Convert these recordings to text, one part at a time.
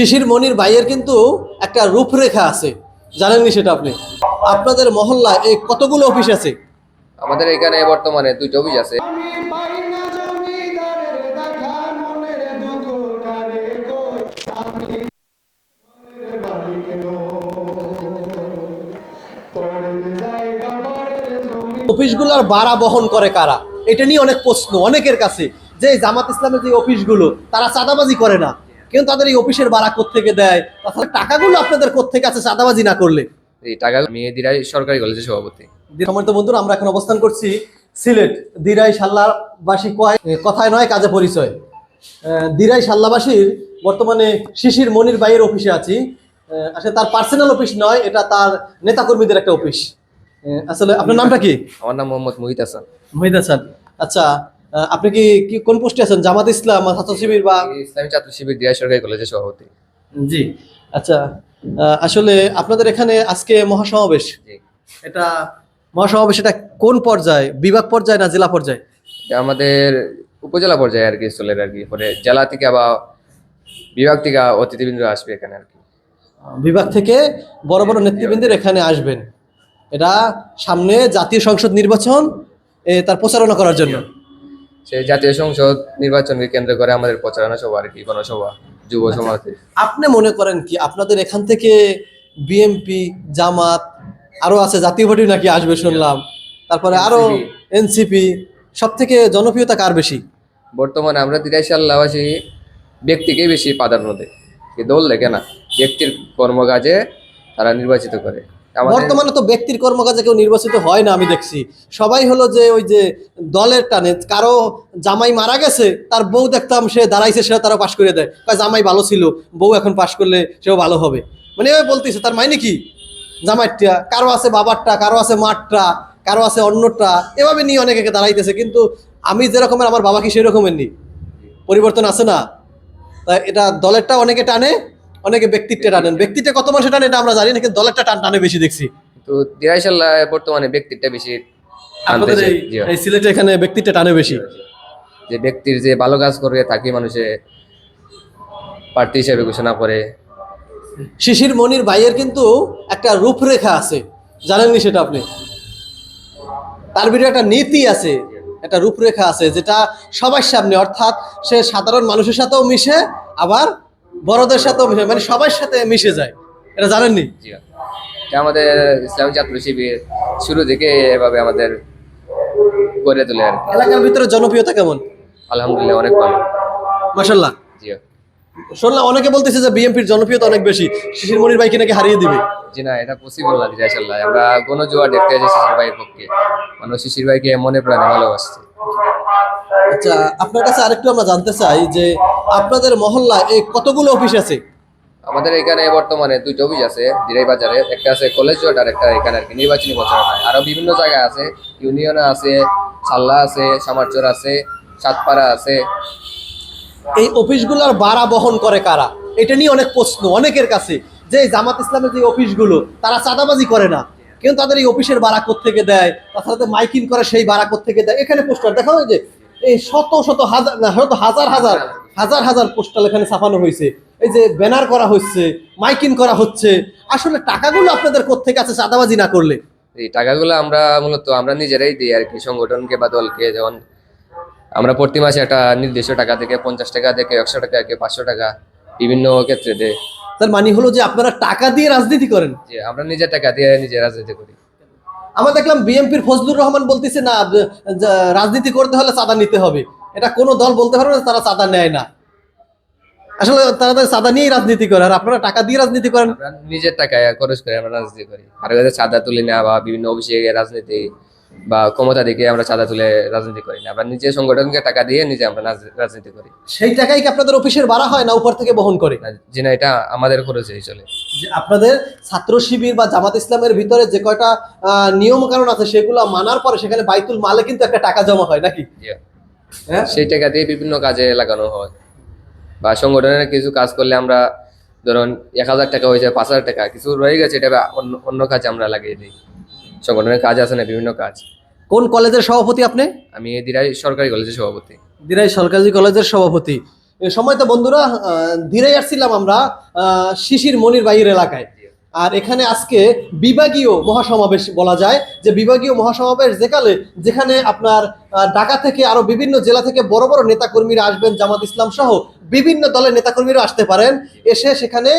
শিশির মনির ভাইয়ের কিন্তু একটা রূপরেখা আছে। জানেননি সেটা আপনি? আপনাদের মহল্লায় এই কতগুলো অফিস আছে? আমাদের এখানে বর্তমানে দুইটা অফিস আছে। অফিসগুলোর ভাড়া বহন করে কারা? এটা নিয়ে অনেক প্রশ্ন অনেকের কাছে। যে জামাত ইসলামের যে অফিসগুলো তারা চাঁদাবাজি করে না। কিন্তু তাদের এই অফিসের ভাড়া কোত্থেকে দেয়? তাছাড়া টাকাগুলো আপনাদের কোত্থেকে আছে চাঁদাবাজি না করলে? এই টাকা আমি দিরাই সরকারি কলেজের সভাপতি। সম্মানিত বন্ধুরা আমরা এখন অবস্থান করছি সিলেট। দিরাই সাল্লাবাসী কয় কথায় নয় কাজে পরিচয়। দিরাই সাল্লাবাসীর বর্তমানে শিশির মনির ভাইয়ের অফিসে আছি। আসলে তার পার্সোনাল অফিস নয় এটা তার নেতাকর্মীদের একটা অফিস আসলে আপনার নামটা কি? আমার নাম মোহাম্মদ মুহিত হাসান। মহিদ হাসান। আচ্ছা আপনি কি কি কোন পোস্টে আছেন? জামাত ইসলাম ছাত্র শিবির বা ইসলামী ছাত্র শিবির দিরাই সরকারি কলেজের সভাপতি। জি। আচ্ছা আসলে আপনাদের এখানে আজকে মহাসমাবেশ। জি। এটা মহাসমাবেশ এটা কোন পর্যায়ে? বিভাগ পর্যায়ে না জেলা পর্যায়ে? আমাদের উপজেলা পর্যায়ে আর কি চলে আর কি। পরে জেলা থেকে বা বিভাগ থেকে অতিথিবৃন্দ আসবে এখানে আর কি। বিভাগ থেকে বড় বড় নেতৃবৃন্দের এখানে আসবেন। এটা সামনে জাতীয় সংসদ নির্বাচন এ, তার প্রচারণা করার জন্য। সেই জাতীয় সংসদ নির্বাচনকে কেন্দ্র করে আমাদের প্রচারণা সভা আর কি গণসভা যুব সমাজে আপনি মনে করেন কি আপনাদের এখান থেকে বিএমপি জামাত আরও আছে জাতীয় পার্টি নাকি আসবে শুনলাম। তারপরে আরও এনসিপি। সব থেকে জনপ্রিয়তা কার বেশি? বর্তমানে আমরা দিরাই সাল্লাবাসী ব্যক্তিকেই বেশি প্রাধান্য দেয় কি দল দেখে না ব্যক্তির কর্মকাজে তারা নির্বাচিত করে। বর্তমানে তো ব্যক্তির কর্মকাজে কেউ নির্বাচিত হয় না, আমি দেখছি। সবাই হলো যে ওই যে দলের টানে, কারও জামাই মারা গেছে, তার বউ দেখতাম সে দাঁড়াইছে সে তারা পাশ করে দেয়। জামাই ভালো ছিল, বউ এখন পাশ করলে সেও ভালো হবে। মানে এভাবে বলতেছে, তার মাইনে কি? জামাইটা, কারও আছে বাবারটা, কারও আছে মাঠটা কারও আছে অন্যটা, এভাবে নিয়ে অনেকে দাঁড়াইতেছে, কিন্তু আমি যেরকমের, আমার বাবা কি সেরকমের নি? পরিবর্তন আছে না? তাই এটা দলেরটা অনেকে টানে অনেকে ব্যক্তিত্বে টানেন। ব্যক্তিত্বে কত মানুষ টানে এটা আমরা জানি না কিন্তু দলেরটা টান টানে বেশি দেখছি। তো দিরাই সাল্লাহ বর্তমানে ব্যক্তিটা বেশি আপনাদের এই এই সিলেটে এখানে ব্যক্তিত্বে টানে বেশি। যে ব্যক্তির যে ভালো কাজ করবে তাকে মানুষে প্রার্থী হিসেবে ঘোষণা করে। শিশির মনির ভাইয়ের কিন্তু একটা রূপরেখা আছে। জানেননি সেটা আপনি? তার ভিতরে একটা নীতি আছে একটা রূপরেখা আছে যেটা সবার সামনে। অর্থাৎ সে সাধারণ মানুষের সাথেও মিশে আবার বড়দের সাথেও মিশে মানে সবার সাথে মিশে যায়। এটা জানেননি? আমাদের ইসলামী ছাত্র শিবির শুরু থেকে এভাবে আমাদের গড়ে তোলে আর এলাকার ভিতরে জনপ্রিয়তা কেমন? আলহামদুলিল্লাহ অনেক ভালো। মাসাল্লাহ জি। শুনলাম অনেকে বলতেছে যে বিএনপির জনপ্রিয়তা অনেক বেশি। শিশির মনির ভাইকে নাকি হারিয়ে দিবে? জি না এটা পসিবল না আমরা গণজোয়ার দেখতে যাচ্ছি শিশির ভাইয়ের পক্ষে। মানুষ শিশির ভাইকে মনে প্রাণে ভালোবাসছে। আচ্ছা আপনার কাছে আরেকটু আমরা জানতে চাই যে আপনাদের মহল্লায় এই কতগুলো অফিস আছে? আমাদের এখানে বর্তমানে দুইটা অফিস আছে দিরাই বাজারে একটা আছে কলেজ রোড আর একটা এখানে আর কি নির্বাচনী প্রচারণা আরও বিভিন্ন জায়গায় আছে ইউনিয়নে আছে সাল্লা আছে সামারচর আছে সাতপাড়া আছে। এই অফিসগুলোর ভাড়া বহন করে কারা? এটা নিয়ে অনেক প্রশ্ন অনেকের কাছে। যে জামাত ইসলামের যে অফিসগুলো তারা চাঁদাবাজি করে না। কিন্তু তাদের এই অফিসের ভাড়া থেকে দেয়? তাছাড়া তো মাইকিং করে সেই ভাড়া থেকে দেয়? এখানে পোস্টার দেখা হয় যে এই শত শত হাজার না হয়তো হাজার হাজার হাজার হাজার পোস্টাল এখানে ছাপানো হয়েছে। এই যে ব্যানার করা হচ্ছে মাইকিং করা হচ্ছে আসলে টাকাগুলো আপনাদের কোথেকে আছে চাঁদাবাজি না করলে? এই টাকাগুলো আমরা মূলত আমরা নিজেরাই দিই আর কি সংগঠনকে বা দলকে। যেমন আমরা প্রতি মাসে একটা নির্দিষ্ট টাকা থেকে পঞ্চাশ টাকা থেকে একশো টাকা থেকে পাঁচশো টাকা বিভিন্ন ক্ষেত্রে দেয় তার মানে হলো যে আপনারা টাকা দিয়ে রাজনীতি করেন? যে আমরা নিজের টাকা দিয়ে নিজে রাজনীতি করি। আমরা দেখলাম বিএনপির ফজলুর রহমান বলতেছে, না রাজনীতি করতে হলে চাঁদা নিতে হবে। এটা কোনো দল বলতে পারবে না, তারা চাঁদা নেয় না। আসলে তারা তো চাঁদা নিয়েই রাজনীতি করে, আর আপনারা টাকা দিয়ে রাজনীতি করেন। নিজের টাকায় খরচ করে আমরা রাজনীতি করি। আর চাঁদা তুলে নেওয়া বা বিভিন্ন অভিষেকে রাজনীতি বা ক্ষমতা দেখে আমরা চাঁদা তুলে রাজনীতি করি না। আমরা নিজের সংগঠনকে টাকা দিয়ে নিজে আমরা রাজনীতি করি। সেই টাকাই কি আপনাদের অফিসের ভাড়া হয় না উপর থেকে বহন করে? জি না এটা আমাদের খরচেই চলে। যে আপনাদের ছাত্র শিবির বা জামাত ইসলামের ভিতরে যে কয়টা নিয়ম কারণ আছে সেগুলো মানার পরে সেখানে বাইতুল মালে কিন্তু একটা টাকা জমা হয় নাকি? হ্যাঁ? সেই টাকা দিয়ে বিভিন্ন কাজে লাগানো হয়। বা সংগঠনের কিছু কাজ করলে আমরা ধরুন এক হাজার টাকা হয়েছে পাঁচ হাজার টাকা কিছু রয়ে গেছে এটা অন্য অন্য কাজে আমরা লাগিয়ে দিই। সংগঠনের কাজ আছে না বিভিন্ন কাজ। কোন কলেজের সভাপতি আপনি? আমি দিরাই সরকারি কলেজের সভাপতি। দিরাই সরকারি কলেজের সভাপতি। সময় তো বন্ধুরা ধীরে আসছিলাম আমরা শিশির মনির বাইর এলাকায়। আর এখানে আজকে বিভাগীয় মহাসমাবেশ বলা যায়। যে বিভাগীয় মহাসমাবেশ যেখানে যেখানে আপনার ঢাকা থেকে আরও বিভিন্ন জেলা থেকে বড় বড় নেতাকর্মীরা আসবেন জামাত ইসলাম সহ বিভিন্ন দলের নেতাকর্মীরা আসতে পারেন। এসে সেখানে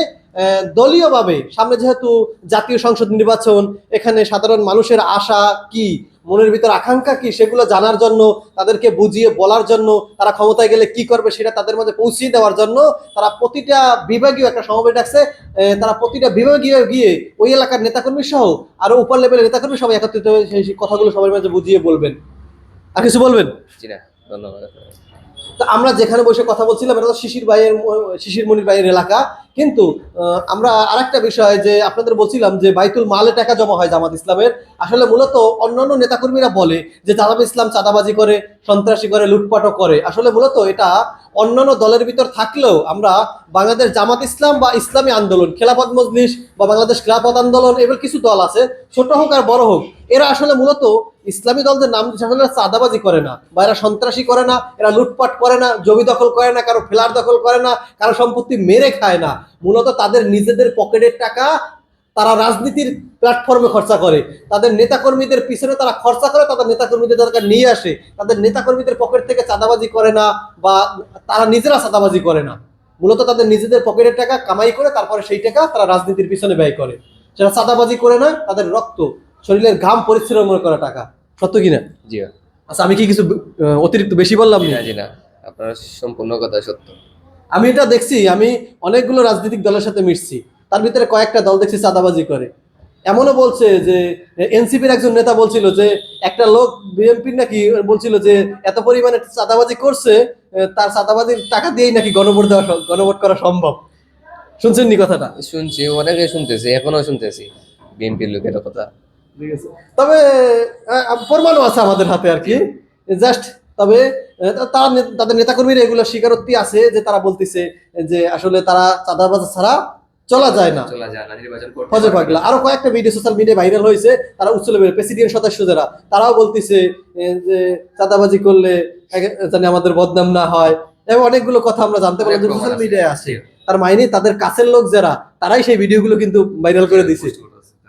দলীয়ভাবে সামনে যেহেতু জাতীয় সংসদ নির্বাচন, এখানে সাধারণ মানুষের আশা কি, মনের ভিতর আকাঙ্ক্ষা কি, সেগুলো জানার জন্য, তাদেরকে বুঝিয়ে বলার জন্য, তারা ক্ষমতায় গেলে কি করবে সেটা তাদের মধ্যে পৌঁছিয়ে দেওয়ার জন্য, তারা প্রতিটা বিভাগীয় একটা সমাবেশ ডাকছে তারা প্রতিটা বিভাগীয় গিয়ে ওই এলাকার নেতাকর্মী সহ আরও উপর লেভেলের নেতাকর্মী সবাই একত্রিত হয়ে সেই কথাগুলো সবার মাঝে বুঝিয়ে বলবেন। আর কিছু বলবেন? জি না, ধন্যবাদ। তো আমরা যেখানে বসে কথা বলছিলাম, এটা তো শিশির ভাইয়ের, শিশির মনির ভাইয়ের এলাকা। কিন্তু আমরা আরেকটা বিষয় যে আপনাদের বলছিলাম যে বাইতুল মালে টাকা জমা হয় জামাত ইসলামের। আসলে মূলত অন্যান্য নেতাকর্মীরা বলে যে জামাত ইসলাম চাঁদাবাজি করে, সন্ত্রাসী করে, লুটপাটও করে। আসলে মূলত এটা অন্যান্য দলের ভিতর থাকলেও আমরা বাংলাদেশ জামাত ইসলাম বা ইসলামী আন্দোলন, খেলাফত মজলিস বা বাংলাদেশ খেলাফত আন্দোলন এবার কিছু দল আছে, ছোট হোক আর বড় হোক এরা আসলে মূলত ইসলামী দলদের নাম আসলে চাঁদাবাজি করে না বা এরা সন্ত্রাসী করে না, এরা লুটপাট করে না, জমি দখল করে না, কারও ফ্ল্যাট দখল করে না, কারও সম্পত্তি মেরে খায় না। মূলত তাদের নিজেদের পকেটের টাকা তারা রাজনীতির প্ল্যাটফর্মে খরচা করে। তাদের নেতাকর্মীদের পিছনে তারা খরচা করে, তাদের নেতাকর্মীদের তাদেরকে নিয়ে আসে। তাদের নেতাকর্মীদের পকেট থেকে চাঁদাবাজি করে না বা তারা নিজেরা চাঁদাবাজি করে না। মূলত তাদের নিজেদের পকেটের টাকা কামাই করে, তারপরে সেই টাকা তারা রাজনীতির পিছনে ব্যয় করে। সেটা চাঁদাবাজি করে না, তাদের রক্ত শরীরের ঘাম পরিশ্রম করা টাকা। সত্য কিনা জি। আচ্ছা আমি কি কিছু অতিরিক্ত বেশি বললাম? না জি না। আপনার সম্পূর্ণ কথা সত্য। আমি এটা দেখছি আমি অনেকগুলো রাজনৈতিক দলের সাথে মিশছি। তার ভিতরে কয়েকটা দল দেখছি চাঁদাবাজি করে। এমনও বলছে যে এনসিপির একজন নেতা বলছিল যে একটা লোক বিএনপির নাকি বলছিল যে এত পরিমাণে চাঁদাবাজি করছে তার চাঁদাবাজির টাকা দিয়েই নাকি গণভোট দেওয়া গণভোট করা সম্ভব। শুনছেন নি কথাটা? শুনছি অনেকে শুনতেছি এখনও শুনতেছি বিএনপির লোকের কথা। ঠিক আছে। তবে আহ, প্রমাণও আছে আমাদের হাতে আর কি। জাস্ট তবে তারা তাদের নেতাকর্মীরা এগুলো স্বীকারোক্তি আছে যে তারা বলতেছে যে আসলে তারা চাঁদাবাজ ছাড়া চলা যায় না। পাগলা। আরও কয়েকটা ভিডিও সোশ্যাল মিডিয়ায় ভাইরাল হয়েছে তারা উচ্চ লেভেলের প্রেসিডেন্ট সদস্য যারা তারাও বলতেছে যে চাঁদাবাজি করলে জানি আমাদের বদনাম না হয়। এবং অনেকগুলো কথা আমরা জানতে পারলাম যে সোশ্যাল মিডিয়ায় আছে। আছে। তার মাইনে তাদের কাছের লোক যারা তারাই সেই ভিডিওগুলো কিন্তু ভাইরাল করে দিছে।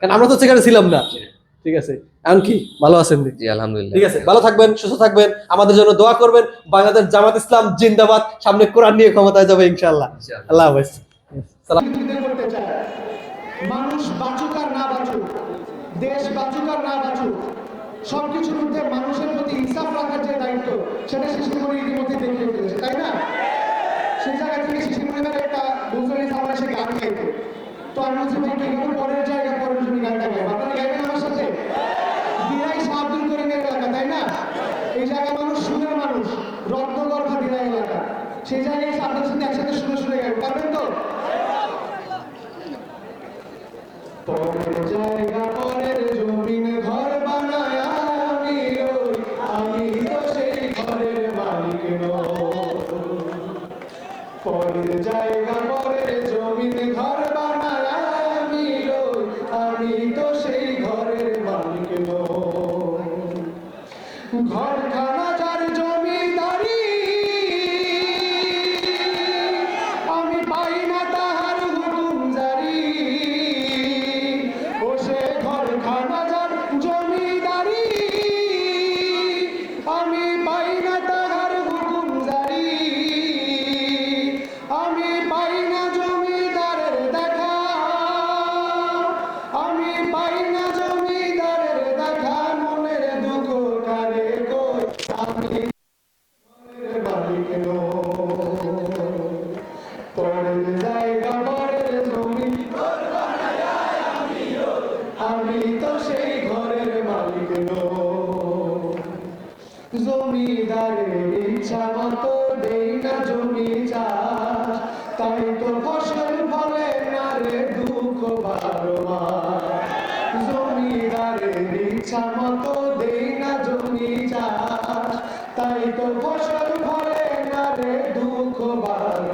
কারণ আমরা তো সেখানে ছিলাম না। ঠিক আছে? এখন কি? ভালো আছেন? জি আলহামদুলিল্লাহ। ঠিক আছে? ভালো থাকবেন সুস্থ থাকবেন। আমাদের জন্য দোয়া করবেন। বাংলাদেশ জামাত ইসলাম জিন্দাবাদ। সামনে কোরআন নিয়ে ক্ষমতায় যাবে ইনশাআল্লাহ। আল্লাহ হাফেজ। সালাম। মানুষ বাঁচুক আর না বাঁচুক দেশ বাঁচুক আর না বাঁচুক সবকিছুর মধ্যে মানুষের প্রতি ইনসাফ রাখার যে দায়িত্ব সেটা শিশুমণি ইতিমধ্যে দেখিয়ে ফেলেছে তাই না? সেই জায়গা থেকে শিশুমণিদের একটা বুঝলি সামনে সে গান গাইতে তো আমি বলছি ভাই কি পরের পরের জায়গা পরের জমিন ঘর জমি তাই তো ফসল ফলে না রে দুঃখ বারো জমিদারের ইচ্ছা মতো দেই না জমি চাষ। তাই তো ফসল ফলে না রে দুঃখ বারো